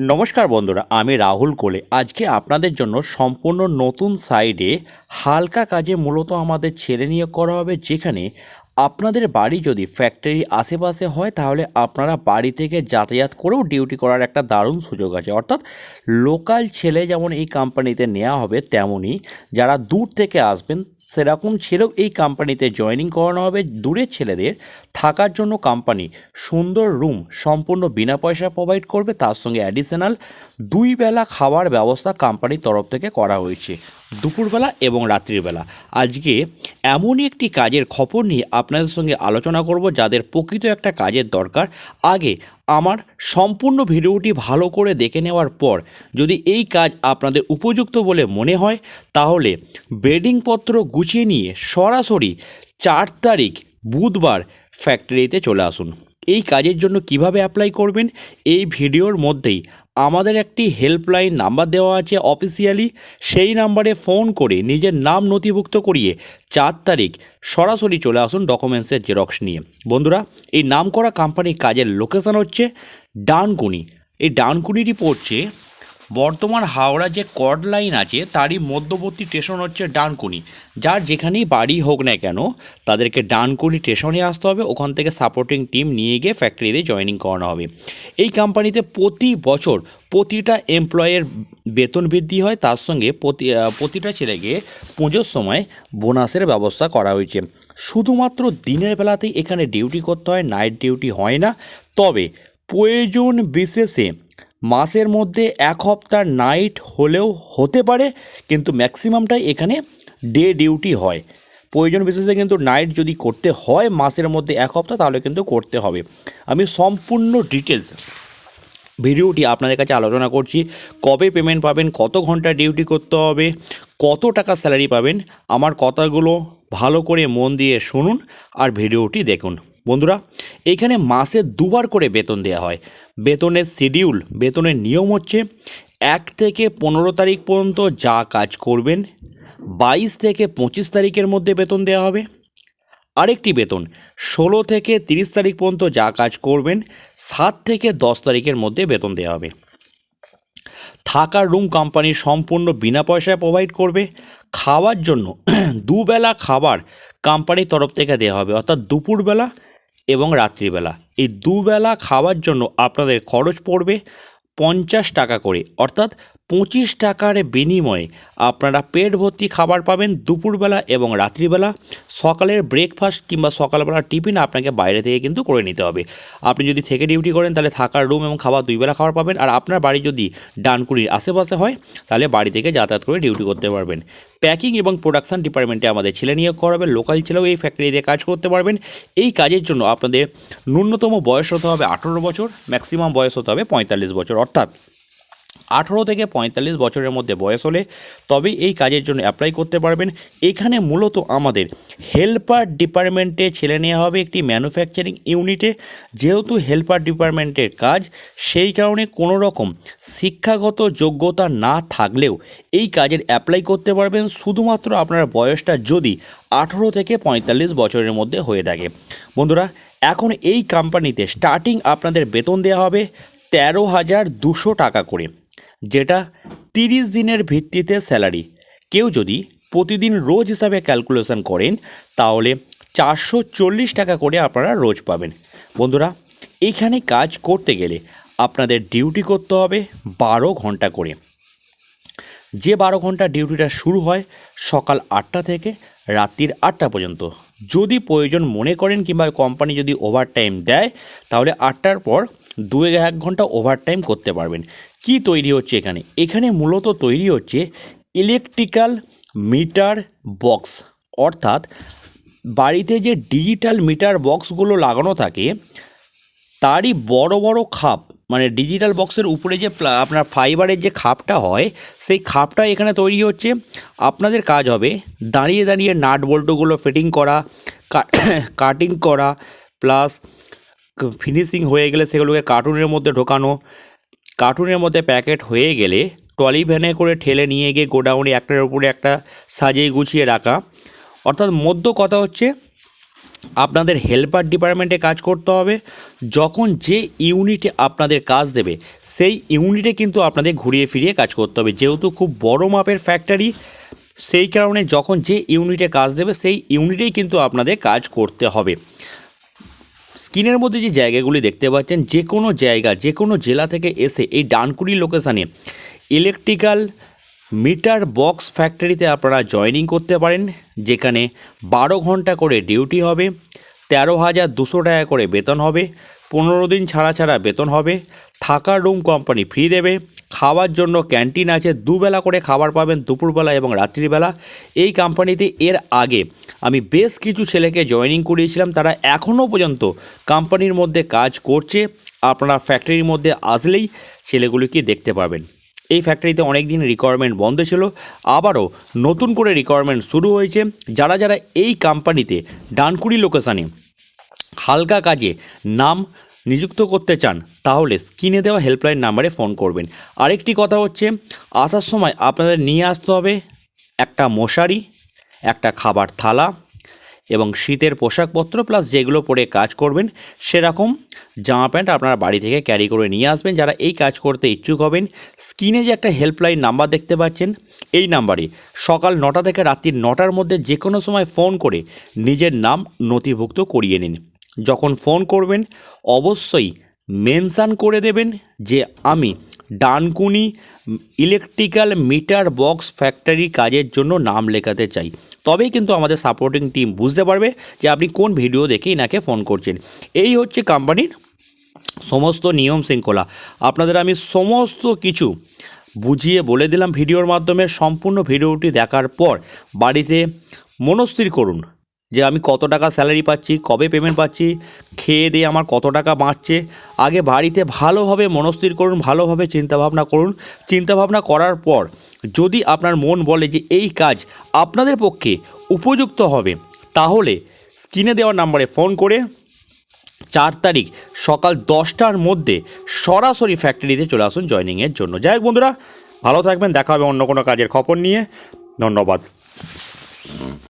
নমস্কার বন্ধুরা, আমি রাহুল কোলে। আজকে আপনাদের জন্য সম্পূর্ণ নতুন সাইডে হালকা কাজে মূলত আমাদের ছেলে নিয়োগ করা হবে, যেখানে আপনাদের বাড়ি যদি ফ্যাক্টরির আশেপাশে হয়, তাহলে আপনারা বাড়ি থেকে যাতায়াত করেও ডিউটি করার একটা দারুণ সুযোগ আছে। অর্থাৎ লোকাল ছেলে যেমন এই কোম্পানিতে নেওয়া হবে তেমনই যারা দূর থেকে আসবেন সেরকম ছেলেও এই কোম্পানিতে জয়েনিং করানো হবে। দূরের ছেলেদের থাকার জন্য কোম্পানি সুন্দর রুম সম্পূর্ণ বিনা পয়সা প্রোভাইড করবে। তার সঙ্গে অ্যাডিশনাল দুই বেলা খাওয়ার ব্যবস্থা কোম্পানির তরফ থেকে করা হয়েছে। দুপুরবেলা এবং রাত্রিবেলা। আজকে এমনই একটি কাজের খবর নিয়ে আপনাদের সঙ্গে আলোচনা করব, যাদের প্রকৃত একটা কাজের দরকার। আগে আমার সম্পূর্ণ ভিডিওটি ভালো করে দেখে নেওয়ার পর যদি এই কাজ আপনাদের উপযুক্ত বলে মনে হয়, তাহলে বেডিংপত্র গুছিয়ে নিয়ে সরাসরি চার তারিখ বুধবার ফ্যাক্টরিতে চলে আসুন। এই কাজের জন্য কীভাবে অ্যাপ্লাই করবেন? এই ভিডিওর মধ্যেই আমাদের একটি হেল্পলাইন নাম্বার দেওয়া আছে অফিসিয়ালি সেই নাম্বারে ফোন করে নিজের নাম নথিভুক্ত করিয়ে চার তারিখ সরাসরি চলে আসুন ডকুমেন্টসের জেরক্স নিয়ে। বন্ধুরা, এই নাম করা কোম্পানির কাজের লোকেশান হচ্ছে ডানকুনি। এই ডানকুনিটি পড়ছে বর্তমান হাওড়া যে কর্ড লাইন আছে, তারই মধ্যবর্তী স্টেশন হচ্ছে ডানকুনি। যার যেখানেই বাড়ি হোক না কেন, তাদেরকে ডানকুনি স্টেশনে আসতে হবে। ওখান থেকে সাপোর্টিং টিম নিয়ে গিয়ে ফ্যাক্টরিতে জয়েনিং করানো হবে। এই কোম্পানিতে প্রতি বছর প্রতিটা এমপ্লয়ের বেতন বৃদ্ধি হয়। তার সঙ্গে প্রতি প্রতিটা ছেলেকে পুজোর সময় বোনাসের ব্যবস্থা করা হয়েছে। শুধুমাত্র দিনের বেলাতেই এখানে ডিউটি করতে হয়, নাইট ডিউটি হয় না। তবে প্রয়োজন বিশেষে মাসের মধ্যে এক হপ্তাহ নাইট হলেও হতে পারে, কিন্তু ম্যাক্সিমামটাই এখানে ডে ডিউটি হয়। প্রয়োজন বিশেষে কিন্তু নাইট যদি করতে হয় মাসের মধ্যে এক হপ্তাহ, তাহলে কিন্তু করতে হবে। আমি সম্পূর্ণ ডিটেলস ভিডিওটি আপনাদের কাছে আলোচনা করছি, কবে পেমেন্ট পাবেন, কত ঘণ্টা ডিউটি করতে হবে, কত টাকা স্যালারি পাবেন, আমার কথাগুলো ভালো করে মন দিয়ে শুনুন আর ভিডিওটি দেখুন। বন্ধুরা, এখানে মাসে দুবার করে বেতন দেওয়া হয়। বেতনের শিডিউল বেতনের নিয়ম হচ্ছে এক থেকে পনেরো তারিখ পর্যন্ত যা কাজ করবেন, বাইশ থেকে পঁচিশ তারিখের মধ্যে বেতন দেওয়া হবে। আরেকটি বেতন, ষোলো থেকে তিরিশ তারিখ পর্যন্ত যা কাজ করবেন, সাত থেকে দশ তারিখের মধ্যে বেতন দেওয়া হবে। থাকার রুম কোম্পানি সম্পূর্ণ বিনা পয়সায় প্রোভাইড করবে। খাওয়ার জন্য দুবেলা খাবার কোম্পানির তরফ থেকে দেওয়া হবে, অর্থাৎ দুপুরবেলা এবং রাত্রিবেলা। এই দুবেলা খাওয়ার জন্য আপনাদের খরচ পড়বে পঞ্চাশ টাকা করে। অর্থাৎ পঁচিশ টাকার বিনিময়ে আপনারা পেট ভর্তি খাবার পাবেন দুপুরবেলা এবং রাত্রিবেলা। সকালের ব্রেকফাস্ট কিংবা সকালবেলা টিফিন আপনাকে বাইরে থেকে কিন্তু করে নিতে হবে। আপনি যদি থেকে ডিউটি করেন তাহলে থাকার রুম এবং খাবার দুইবেলা খাবার পাবেন আর আপনার বাড়ি যদি ডানকুনির আশেপাশে হয় তাহলে বাড়ি থেকে যাতায়াত করে ডিউটি করতে পারবেন। প্যাকিং এবং প্রোডাকশন ডিপার্টমেন্টে আমাদের ছেলে নিয়োগ করাবে লোকাল ছেলেও এই ফ্যাক্টরিতে কাজ করতে পারবেন। এই কাজের জন্য আপনাদের ন্যূনতম বয়স হতে হবে আঠেরো বছর ম্যাক্সিমাম বয়স হতে হবে পঁয়তাল্লিশ বছর। অর্থাৎ আঠেরো থেকে পঁয়তাল্লিশ বছরের মধ্যে বয়স হলে তবেই এই কাজের জন্য অ্যাপ্লাই করতে পারবেন। এখানে মূলত আমাদের হেল্পার ডিপার্টমেন্টে ছেলে নেওয়া হবে একটি ম্যানুফ্যাকচারিং ইউনিটে যেহেতু হেল্পার ডিপার্টমেন্টের কাজ, সেই কারণে কোনো রকম শিক্ষাগত যোগ্যতা না থাকলেও এই কাজের অ্যাপ্লাই করতে পারবেন। শুধুমাত্র আপনার বয়সটা যদি আঠেরো থেকে পঁয়তাল্লিশ বছরের মধ্যে হয়ে থাকে। বন্ধুরা, এখন এই কোম্পানিতে স্টার্টিং আপনাদের বেতন দেওয়া হবে তেরো হাজার দুশো টাকা করে। যেটা তিরিশ দিনের ভিত্তিতে স্যালারি। কেউ যদি প্রতিদিন রোজ হিসাবে ক্যালকুলেশন করেন, তাহলে চারশো চল্লিশ টাকা করে আপনারা রোজ পাবেন। বন্ধুরা, এখানে কাজ করতে গেলে আপনাদের ডিউটি করতে হবে বারো ঘণ্টা করে। যে বারো ঘণ্টা ডিউটিটা শুরু হয় সকাল আটটা থেকে রাত্রির আটটা পর্যন্ত। যদি প্রয়োজন মনে করেন কিংবা কোম্পানি যদি ওভার টাইম দেয়, তাহলে আটটার পর দু এক ঘণ্টা ওভার টাইম করতে পারবেন। কি তৈরি হচ্ছে এখানে? এখানে মূলত তৈরি হচ্ছে ইলেকট্রিক্যাল মিটার বক্স অর্থাৎ বাড়িতে যে ডিজিটাল মিটার বক্সগুলো লাগানো থাকে, তারই বড় বড় খাপ মানে ডিজিটাল বক্সের উপরে যে আপনার ফাইবারের যে খাপটা হয়, সেই খাপটা এখানে তৈরি হচ্ছে, আপনাদের কাজ হবে দাঁড়িয়ে দাঁড়িয়ে নাট বল্টুগুলো ফিটিং করা কাটিং করা প্লাস ফিনিশিং হয়ে গেলে সেগুলোকে কার্টুনের মধ্যে ঢোকানো কার্টুনের মধ্যে প্যাকেট হয়ে গেলে ট্রলি ভ্যানে করে ঠেলে নিয়ে গিয়ে গোডাউনে একটার উপরে একটা সাজিয়ে গুছিয়ে রাখা। অর্থাৎ মধ্য কথা হচ্ছে, আপনাদের হেল্পার ডিপার্টমেন্টে কাজ করতে হবে। যখন যে ইউনিটে আপনাদের কাজ দেবে, সেই ইউনিটে কিন্তু আপনাদের ঘুরিয়ে ফিরিয়ে কাজ করতে হবে। যেহেতু খুব বড় মাপের ফ্যাক্টরি, সেই কারণে যখন যে ইউনিটে কাজ দেবে, সেই ইউনিটেই কিন্তু আপনাদের কাজ করতে হবে। স্ক্রিনের মধ্যে যে জায়গাগুলি দেখতে পাচ্ছেন যে কোনো জায়গা যে কোনো জেলা থেকে এসে এই ডানকুড়ি লোকেশানে ইলেকট্রিক্যাল মিটার বক্স ফ্যাক্টরিতে আপনারা জয়েনিং করতে পারেন, যেখানে বারো ঘণ্টা করে ডিউটি হবে, তেরো হাজার দুশো টাকা করে বেতন হবে, পনেরো দিন ছাড়া ছাড়া বেতন হবে, থাকার রুম কোম্পানি ফ্রি দেবে খাওয়ার জন্য ক্যান্টিন আছে, দুবেলা করে খাবার পাবেন দুপুরবেলা এবং রাত্রিবেলা। এই কোম্পানিতে এর আগে আমি বেশ কিছু ছেলেকে জয়েনিং করিয়েছিলাম, তারা এখনও পর্যন্ত কোম্পানির মধ্যে কাজ করছে। আপনারা ফ্যাক্টরির মধ্যে আসলেই ছেলেগুলিকে দেখতে পাবেন। এই ফ্যাক্টরিতে অনেক দিন রিকোয়ারমেন্ট বন্ধ ছিল, আবারও নতুন করে রিকোয়ারমেন্ট শুরু হয়েছে। যারা যারা এই কোম্পানিতে ডানকুড়ি লোকেশানে হালকা কাজে নাম নিযুক্ত করতে চান, তাহলে স্ক্রিনে দেওয়া হেল্পলাইন নাম্বারে ফোন করবেন। আরেকটি কথা হচ্ছে, আসার সময় আপনাদের নিয়ে আসতে হবে একটা মশারি, একটা খাবার থালা এবং শীতের পোশাকপত্র প্লাস যেগুলো পরে কাজ করবেন, সেরকম জামা প্যান্ট আপনারা বাড়ি থেকে ক্যারি করে নিয়ে আসবেন। যারা এই কাজ করতে ইচ্ছুক হবেন, স্ক্রিনে যে একটা হেল্পলাইন নাম্বার দেখতে পাচ্ছেন, এই নাম্বারে সকাল নটা থেকে রাত্রি নটার মধ্যে যে কোনো সময় ফোন করে নিজের নাম নথিভুক্ত করিয়ে নিন। যখন ফোন করবেন, অবশ্যই মেনশান করে দেবেন যে আমি Dankuni electrical meter box factory কাজের জন্য নাম লেখাতে চাই। তবেই কিন্তু আমাদের সাপোর্টিং টিম বুঝতে পারবে যে আপনি কোন ভিডিও দেখে ইনাকে ফোন করছেন। এই হচ্ছে কোম্পানির সমস্ত নিয়ম শৃঙ্খলা। আপনাদের আমি সমস্ত কিছু বুঝিয়ে বলে দিলাম ভিডিওর মাধ্যমে। সম্পূর্ণ ভিডিওটি দেখার পর বাড়িতে মনস্থির করুন। যে আমি কত টাকা স্যালারি পাচ্ছি, কবে পেমেন্ট পাচ্ছি, খেয়ে দিয়ে আমার কত টাকা বাঁচছে। আগে বাড়িতে ভালোভাবে মনস্থির করুন, ভালোভাবে চিন্তাভাবনা করুন। চিন্তাভাবনা করার পর যদি আপনার মন বলে যে এই কাজ আপনাদের পক্ষে উপযুক্ত হবে, তাহলে স্ক্রিনে দেওয়া নাম্বারে ফোন করে চার তারিখ সকাল দশটার মধ্যে সরাসরি ফ্যাক্টরিতে চলে আসুন জয়নিংয়ের জন্য। যাই হোক বন্ধুরা, ভালো থাকবেন, দেখা হবে অন্য কোনো কাজের খবর নিয়ে। ধন্যবাদ।